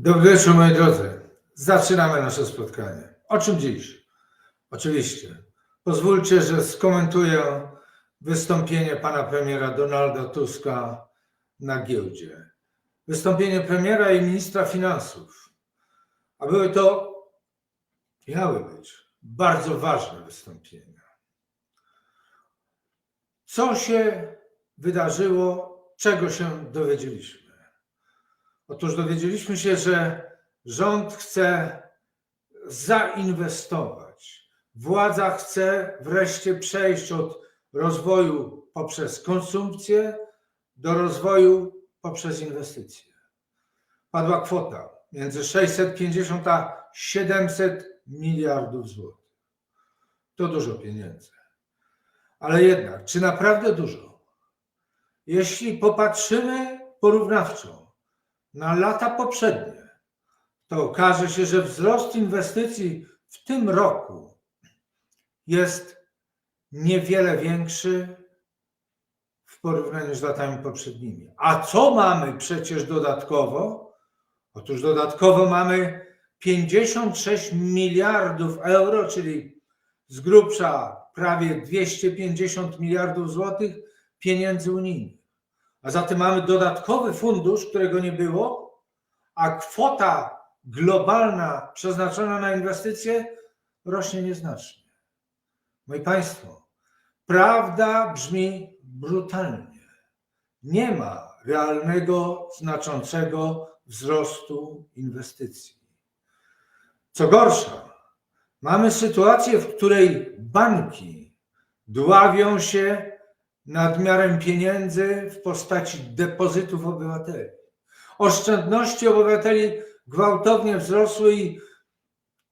Dobry wieczór, moi drodzy. Zaczynamy nasze spotkanie. O czym dziś? Oczywiście. Pozwólcie, że skomentuję wystąpienie pana premiera Donalda Tuska na giełdzie. Wystąpienie premiera i ministra finansów. A były to, miały być bardzo ważne wystąpienia. Co się wydarzyło, czego się dowiedzieliśmy? Otóż dowiedzieliśmy się, że rząd chce zainwestować. Władza chce wreszcie przejść od rozwoju poprzez konsumpcję do rozwoju poprzez inwestycje. Padła kwota między 650 a 700 miliardów złotych. To dużo pieniędzy. Ale jednak, czy naprawdę dużo? Jeśli popatrzymy porównawczo, na lata poprzednie, to okaże się, że wzrost inwestycji w tym roku jest niewiele większy w porównaniu z latami poprzednimi. A co mamy przecież dodatkowo? Otóż dodatkowo mamy 56 miliardów euro, czyli z grubsza prawie 250 miliardów złotych pieniędzy unijnych. A zatem mamy dodatkowy fundusz, którego nie było, a kwota globalna przeznaczona na inwestycje rośnie nieznacznie. Moi Państwo, prawda brzmi brutalnie. Nie ma realnego, znaczącego wzrostu inwestycji. Co gorsza, mamy sytuację, w której banki dławią się nadmiarem pieniędzy w postaci depozytów obywateli. Oszczędności obywateli gwałtownie wzrosły i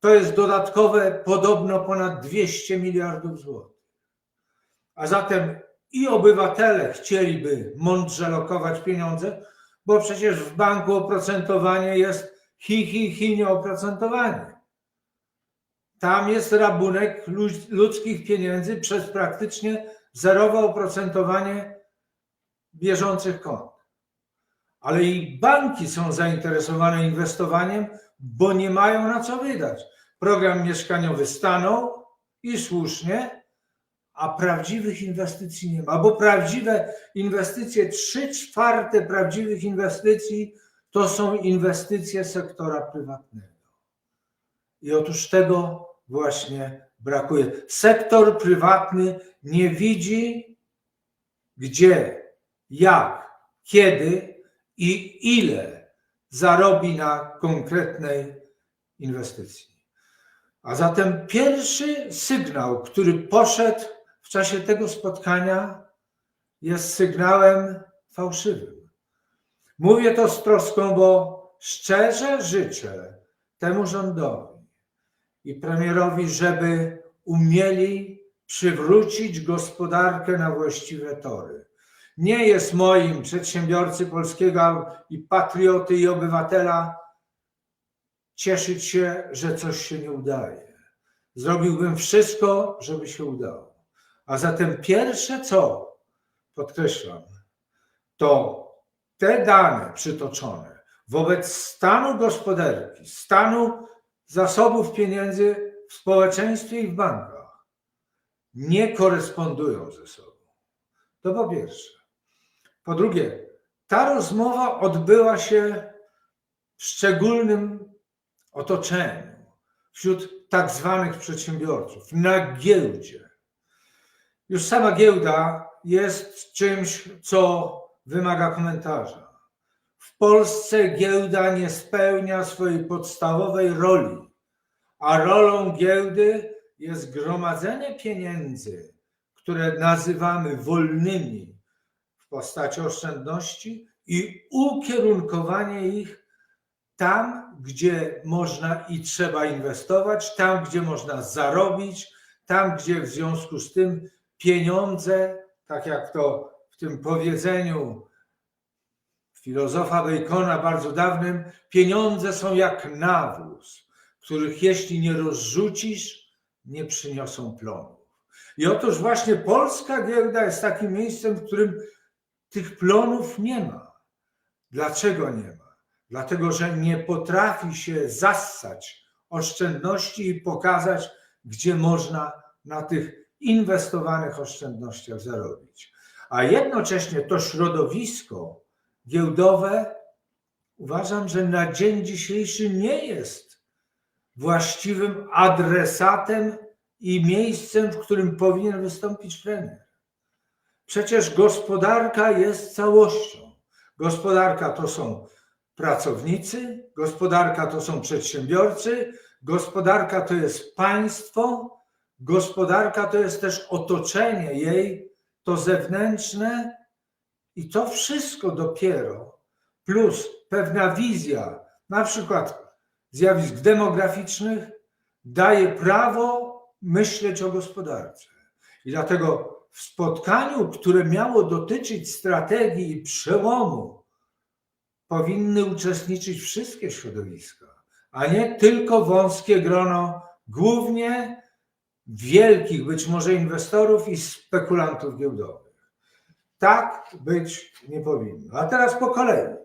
to jest dodatkowe podobno ponad 200 miliardów złotych. A zatem i obywatele chcieliby mądrze lokować pieniądze, bo przecież w banku oprocentowanie jest hi, hi, hi, nieoprocentowanie. Tam jest rabunek ludzkich pieniędzy przez praktycznie zerowe oprocentowanie bieżących kont. Ale i banki są zainteresowane inwestowaniem, bo nie mają na co wydać. Program mieszkaniowy stanął i słusznie, a prawdziwych inwestycji nie ma, bo prawdziwe inwestycje, trzy czwarte prawdziwych inwestycji to są inwestycje sektora prywatnego. I otóż tego właśnie brakuje. Sektor prywatny nie widzi, gdzie, jak, kiedy i ile zarobi na konkretnej inwestycji. A zatem pierwszy sygnał, który poszedł w czasie tego spotkania, jest sygnałem fałszywym. Mówię to z troską, bo szczerze życzę temu rządowi i premierowi, żeby umieli przywrócić gospodarkę na właściwe tory. Nie jest moim przedsiębiorcy polskiego i patrioty i obywatela cieszyć się, że coś się nie udaje. Zrobiłbym wszystko, żeby się udało. A zatem pierwsze co, podkreślam, to te dane przytoczone wobec stanu gospodarki, stanu zasobów pieniędzy w społeczeństwie i w bankach nie korespondują ze sobą. To po pierwsze. Po drugie, ta rozmowa odbyła się w szczególnym otoczeniu, wśród tak zwanych przedsiębiorców, na giełdzie. Już sama giełda jest czymś, co wymaga komentarza. W Polsce giełda nie spełnia swojej podstawowej roli, a rolą giełdy jest gromadzenie pieniędzy, które nazywamy wolnymi w postaci oszczędności i ukierunkowanie ich tam, gdzie można i trzeba inwestować, tam, gdzie można zarobić, tam, gdzie w związku z tym pieniądze, tak jak to w tym powiedzeniu filozofa Bacona bardzo dawnym, pieniądze są jak nawóz, których jeśli nie rozrzucisz, nie przyniosą plonów. I otóż właśnie polska giełda jest takim miejscem, w którym tych plonów nie ma. Dlaczego nie ma? dlatego że nie potrafi się zassać oszczędności i pokazać, gdzie można na tych inwestowanych oszczędnościach zarobić. A jednocześnie to środowisko giełdowe uważam, że na dzień dzisiejszy nie jest właściwym adresatem i miejscem, w którym powinien wystąpić premier. Przecież gospodarka jest całością. Gospodarka to są pracownicy, gospodarka to są przedsiębiorcy, gospodarka to jest państwo, gospodarka to jest też otoczenie jej, to zewnętrzne i to wszystko dopiero, plus pewna wizja, na przykład zjawisk demograficznych, daje prawo myśleć o gospodarce. I dlatego w spotkaniu, które miało dotyczyć strategii i przełomu, powinny uczestniczyć wszystkie środowiska, a nie tylko wąskie grono, głównie wielkich być może inwestorów i spekulantów giełdowych. Tak być nie powinno. A teraz po kolei.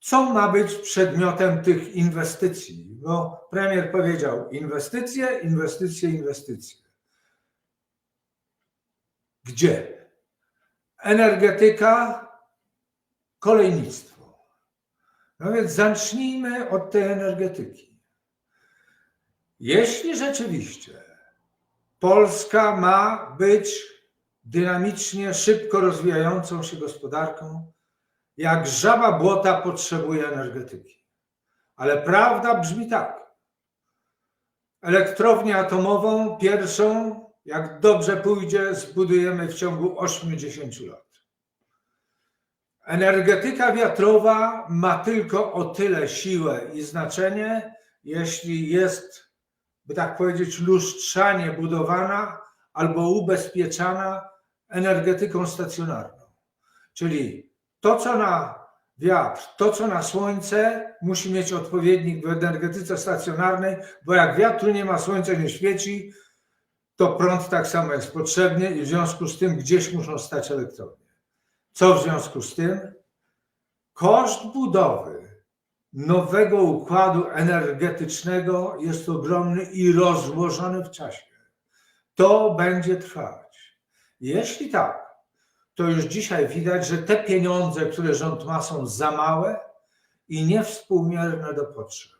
Co ma być przedmiotem tych inwestycji? Bo premier powiedział inwestycje, inwestycje, inwestycje. Gdzie? Energetyka, kolejnictwo. No więc zacznijmy od tej energetyki. Jeśli rzeczywiście Polska ma być dynamicznie, szybko rozwijającą się gospodarką, jak żaba błota potrzebuje energetyki. Ale prawda brzmi tak. Elektrownię atomową pierwszą jak dobrze pójdzie, zbudujemy w ciągu 80 lat. Energetyka wiatrowa ma tylko o tyle siłę i znaczenie, jeśli jest, by tak powiedzieć, lustrzanie budowana albo ubezpieczana energetyką stacjonarną. Czyli to, co na wiatr, to, co na słońce, musi mieć odpowiednik w energetyce stacjonarnej, bo jak wiatru nie ma, słońce nie świeci, to prąd tak samo jest potrzebny i w związku z tym gdzieś muszą stać elektrownie. Co w związku z tym? Koszt budowy nowego układu energetycznego jest ogromny i rozłożony w czasie. To będzie trwać. Jeśli tak, to już dzisiaj widać, że te pieniądze, które rząd ma, są za małe i niewspółmierne do potrzeb.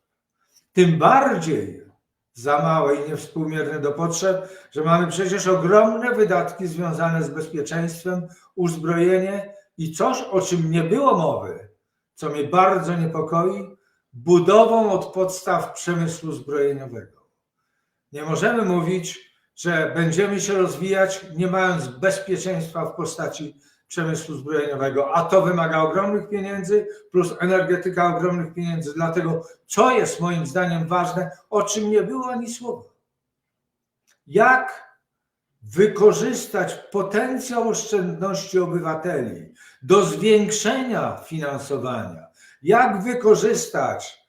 Tym bardziej za małe i niewspółmierne do potrzeb, że mamy przecież ogromne wydatki związane z bezpieczeństwem, uzbrojenie i coś, o czym nie było mowy, co mnie bardzo niepokoi, budową od podstaw przemysłu zbrojeniowego. Nie możemy mówić, że będziemy się rozwijać, nie mając bezpieczeństwa w postaci przemysłu zbrojeniowego, a to wymaga ogromnych pieniędzy, plus energetyka ogromnych pieniędzy. Dlatego, co jest moim zdaniem ważne, o czym nie było ani słowa. Jak wykorzystać potencjał oszczędności obywateli do zwiększenia finansowania, jak wykorzystać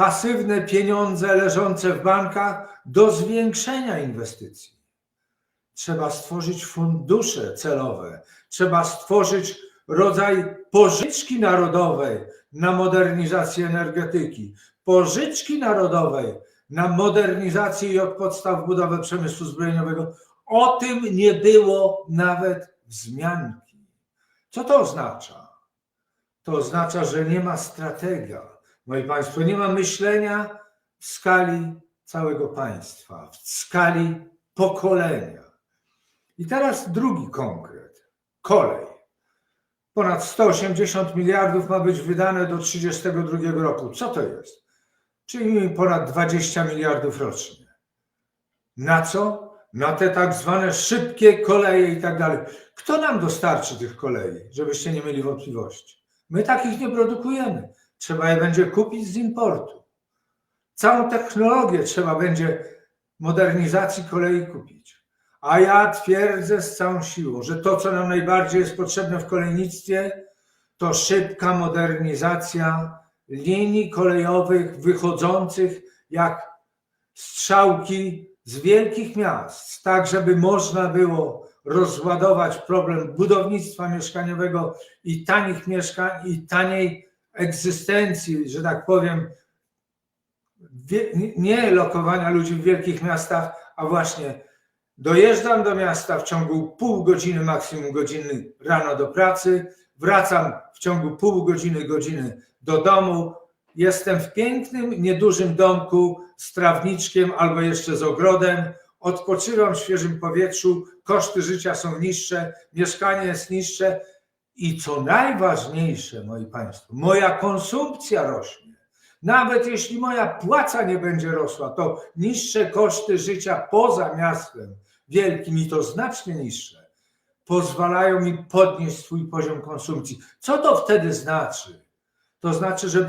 pasywne pieniądze leżące w bankach do zwiększenia inwestycji trzeba stworzyć fundusze celowe, trzeba stworzyć rodzaj pożyczki narodowej na modernizację energetyki, pożyczki narodowej na modernizację i od podstaw budowę przemysłu zbrojeniowego. O tym nie było nawet wzmianki. Co to oznacza? To oznacza, że nie ma strategia. Moi Państwo, nie ma myślenia w skali całego państwa, w skali pokolenia. I teraz drugi konkret. Kolej. Ponad 180 miliardów ma być wydane do 32 roku. Co to jest? Czyli ponad 20 miliardów rocznie. Na co? Na te tak zwane szybkie koleje i tak dalej. Kto nam dostarczy tych kolei, żebyście nie mieli wątpliwości? My takich nie produkujemy. Trzeba je będzie kupić z importu. Całą technologię trzeba będzie modernizacji kolei kupić. A ja twierdzę z całą siłą, że to, co nam najbardziej jest potrzebne w kolejnictwie, to szybka modernizacja linii kolejowych wychodzących jak strzałki z wielkich miast, tak żeby można było rozładować problem budownictwa mieszkaniowego i tanich mieszkań i taniej egzystencji, że tak powiem, wie- nie- nie lokowania ludzi w wielkich miastach, a właśnie dojeżdżam do miasta w ciągu pół godziny, maksimum godziny rano do pracy, wracam w ciągu pół godziny, godziny do domu. Jestem w pięknym, niedużym domku z trawniczkiem albo jeszcze z ogrodem. Odpoczywam w świeżym powietrzu, koszty życia są niższe, mieszkanie jest niższe i co najważniejsze, moi Państwo, moja konsumpcja rośnie. Nawet jeśli moja płaca nie będzie rosła, to niższe koszty życia poza miastem wielkim i to znacznie niższe, pozwalają mi podnieść swój poziom konsumpcji. Co to wtedy znaczy? To znaczy, że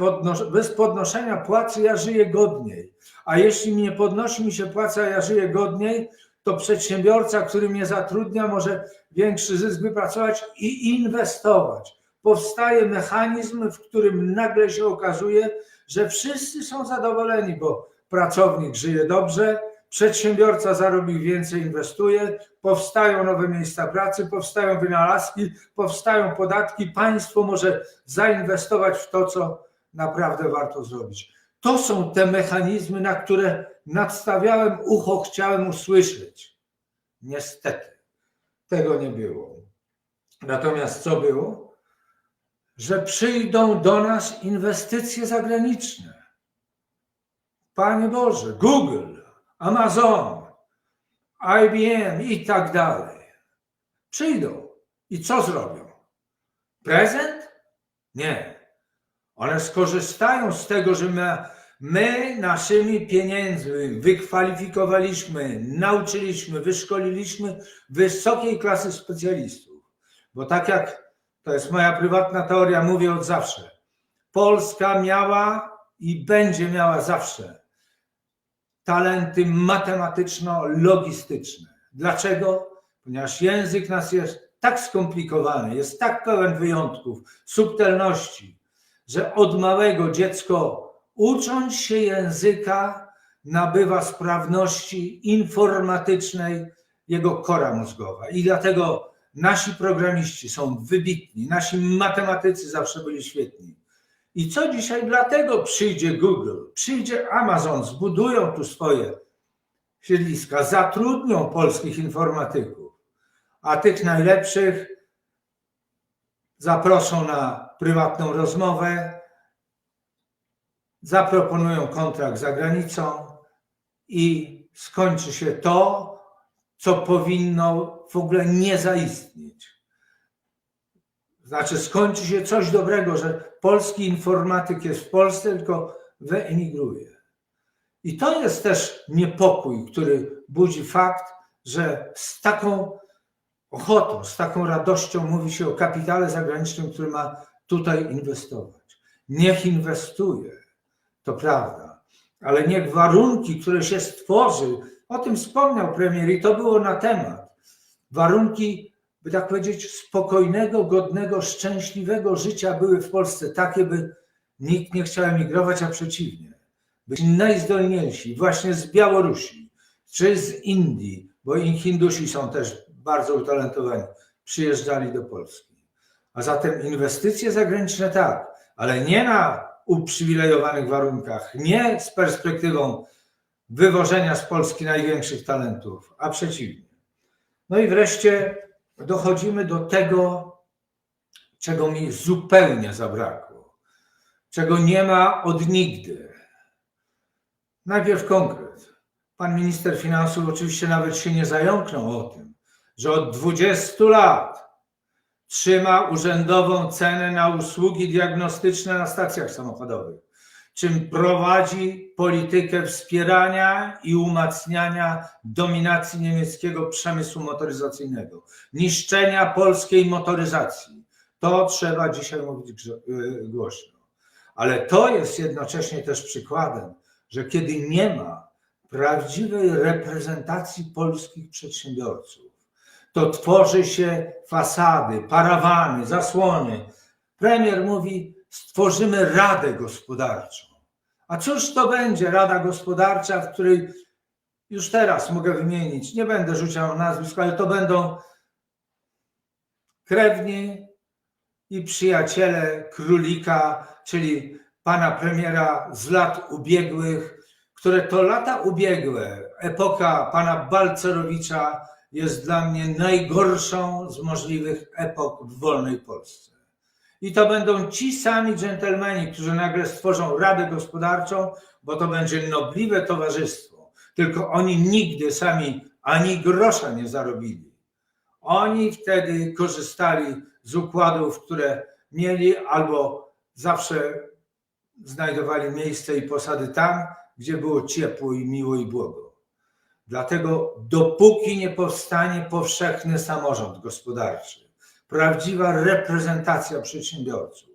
bez podnoszenia płacy ja żyję godniej. A jeśli nie podnosi mi się płaca, ja żyję godniej, to przedsiębiorca, który mnie zatrudnia, może większy zysk wypracować i inwestować. Powstaje mechanizm, w którym nagle się okazuje, że wszyscy są zadowoleni, bo pracownik żyje dobrze, przedsiębiorca zarobi więcej, inwestuje, powstają nowe miejsca pracy, powstają wynalazki, powstają podatki, państwo może zainwestować w to, co naprawdę warto zrobić. To są te mechanizmy, na które nadstawiałem ucho, chciałem usłyszeć. Niestety, tego nie było. Natomiast co było? Że przyjdą do nas inwestycje zagraniczne. Panie Boże, Google, Amazon, IBM i tak dalej. Przyjdą i co zrobią? Prezent? Nie. One skorzystają z tego, że my, my naszymi pieniędzmi wykwalifikowaliśmy, nauczyliśmy, wyszkoliliśmy wysokiej klasy specjalistów. Bo tak jak to jest moja prywatna teoria, mówię od zawsze. Polska miała i będzie miała zawsze talenty matematyczno-logistyczne. Dlaczego? Ponieważ język nas jest tak skomplikowany, jest tak pełen wyjątków, subtelności, że od małego dziecko ucząc się języka nabywa sprawności informatycznej jego kora mózgowa. I dlatego nasi programiści są wybitni, nasi matematycy zawsze byli świetni. I co dzisiaj? Dlatego przyjdzie Google, przyjdzie Amazon, zbudują tu swoje siedliska, zatrudnią polskich informatyków, a tych najlepszych zaproszą na prywatną rozmowę, zaproponują kontrakt za granicą i skończy się to, co powinno w ogóle nie zaistnieć. Znaczy, skończy się coś dobrego, że polski informatyk jest w Polsce, tylko wyemigruje. I to jest też niepokój, który budzi fakt, że z taką ochotą, z taką radością mówi się o kapitale zagranicznym, który ma tutaj inwestować. Niech inwestuje, to prawda, ale niech warunki, które się stworzy, o tym wspomniał premier i to było na temat, warunki, by tak powiedzieć, spokojnego, godnego, szczęśliwego życia były w Polsce takie, by nikt nie chciał emigrować, a przeciwnie. Być najzdolniejsi właśnie z Białorusi czy z Indii, bo Hindusi są też bardzo utalentowani, przyjeżdżali do Polski. A zatem inwestycje zagraniczne tak, ale nie na uprzywilejowanych warunkach, nie z perspektywą wywożenia z Polski największych talentów, a przeciwnie. No i wreszcie dochodzimy do tego, czego mi zupełnie zabrakło, czego nie ma od nigdy. Najpierw konkret. Pan minister finansów oczywiście nawet się nie zająknął o tym, że od 20 lat trzyma urzędową cenę na usługi diagnostyczne na stacjach samochodowych, czym prowadzi politykę wspierania i umacniania dominacji niemieckiego przemysłu motoryzacyjnego, niszczenia polskiej motoryzacji. To trzeba dzisiaj mówić y, głośno. Ale to jest jednocześnie też przykładem, że kiedy nie ma prawdziwej reprezentacji polskich przedsiębiorców, to tworzy się fasady, parawany, zasłony. Premier mówi: stworzymy Radę Gospodarczą. A cóż to będzie Rada Gospodarcza, w której już teraz mogę wymienić, nie będę rzucał nazwisk, ale to będą krewni i przyjaciele królika, czyli pana premiera z lat ubiegłych, które to lata ubiegłe, epoka pana Balcerowicza jest dla mnie najgorszą z możliwych epok w wolnej Polsce. I to będą ci sami dżentelmeni, którzy nagle stworzą Radę Gospodarczą, bo to będzie nobliwe towarzystwo. Tylko oni nigdy sami ani grosza nie zarobili. Oni wtedy korzystali z układów, które mieli, albo zawsze znajdowali miejsce i posady tam, gdzie było ciepło i miło i błogo. Dlatego dopóki nie powstanie powszechny samorząd gospodarczy, prawdziwa reprezentacja przedsiębiorców,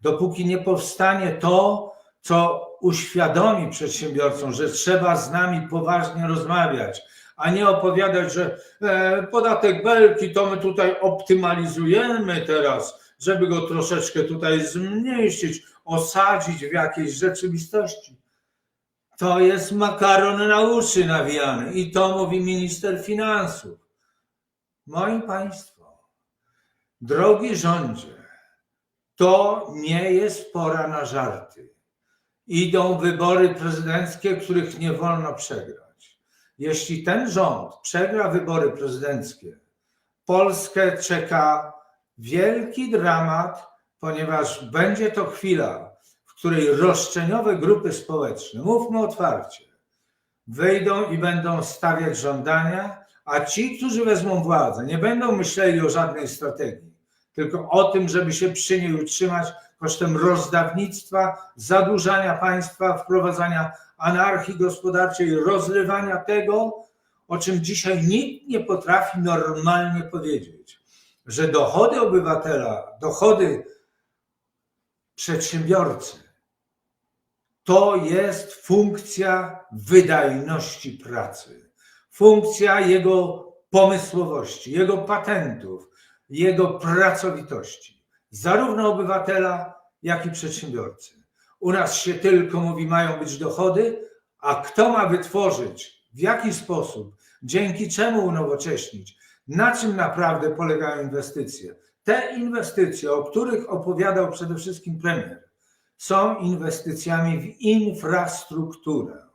dopóki nie powstanie to, co uświadomi przedsiębiorcom, że trzeba z nami poważnie rozmawiać, a nie opowiadać, że e, podatek belki to my tutaj optymalizujemy teraz, żeby go troszeczkę tutaj zmniejszyć, osadzić w jakiejś rzeczywistości. To jest makaron na uszy nawijany i to mówi minister finansów. Moi Państwo, drogi rządzie, to nie jest pora na żarty. Idą wybory prezydenckie, których nie wolno przegrać. Jeśli ten rząd przegra wybory prezydenckie, Polskę czeka wielki dramat, ponieważ będzie to chwila, której roszczeniowe grupy społeczne, mówmy otwarcie, wyjdą i będą stawiać żądania, a ci, którzy wezmą władzę, nie będą myśleli o żadnej strategii, tylko o tym, żeby się przy niej utrzymać kosztem rozdawnictwa, zadłużania państwa, wprowadzania anarchii gospodarczej, rozrywania tego, o czym dzisiaj nikt nie potrafi normalnie powiedzieć, że dochody obywatela, dochody przedsiębiorcy to jest funkcja wydajności pracy, funkcja jego pomysłowości, jego patentów, jego pracowitości, zarówno obywatela, jak i przedsiębiorcy. U nas się tylko mówi, mają być dochody, a kto ma wytworzyć, w jaki sposób, dzięki czemu unowocześnić, na czym naprawdę polegają inwestycje. Te inwestycje, o których opowiadał przede wszystkim premier, są inwestycjami w infrastrukturę.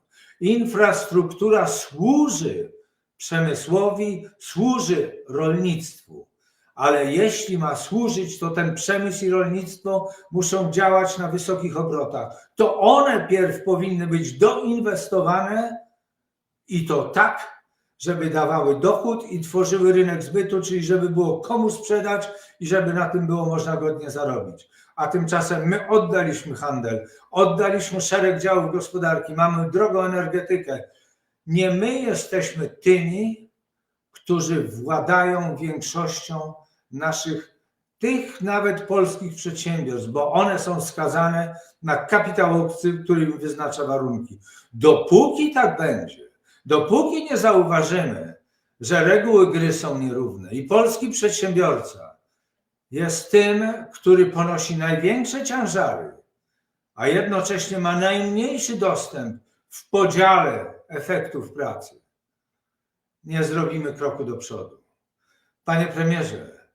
Infrastruktura służy przemysłowi, służy rolnictwu, ale jeśli ma służyć, to ten przemysł i rolnictwo muszą działać na wysokich obrotach. To one pierw powinny być doinwestowane i to tak, żeby dawały dochód i tworzyły rynek zbytu, czyli żeby było komu sprzedać i żeby na tym było można godnie zarobić. A tymczasem my oddaliśmy handel, oddaliśmy szereg działów gospodarki, mamy drogą energetykę. Nie my jesteśmy tymi, którzy władają większością naszych, tych nawet polskich przedsiębiorstw, bo one są skazane na kapitałowcy, który im wyznacza warunki. Dopóki tak będzie, dopóki nie zauważymy, że reguły gry są nierówne i polski przedsiębiorca jest tym, który ponosi największe ciężary, a jednocześnie ma najmniejszy dostęp w podziale efektów pracy, nie zrobimy kroku do przodu. Panie premierze,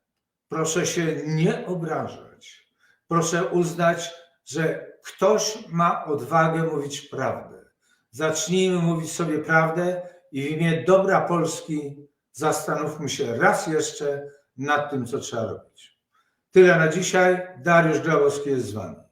proszę się nie obrażać. Proszę uznać, że ktoś ma odwagę mówić prawdę. Zacznijmy mówić sobie prawdę i w imię dobra Polski zastanówmy się raz jeszcze nad tym, co trzeba robić. Tyle na dzisiaj. Dariusz Grabowski jest z Wami.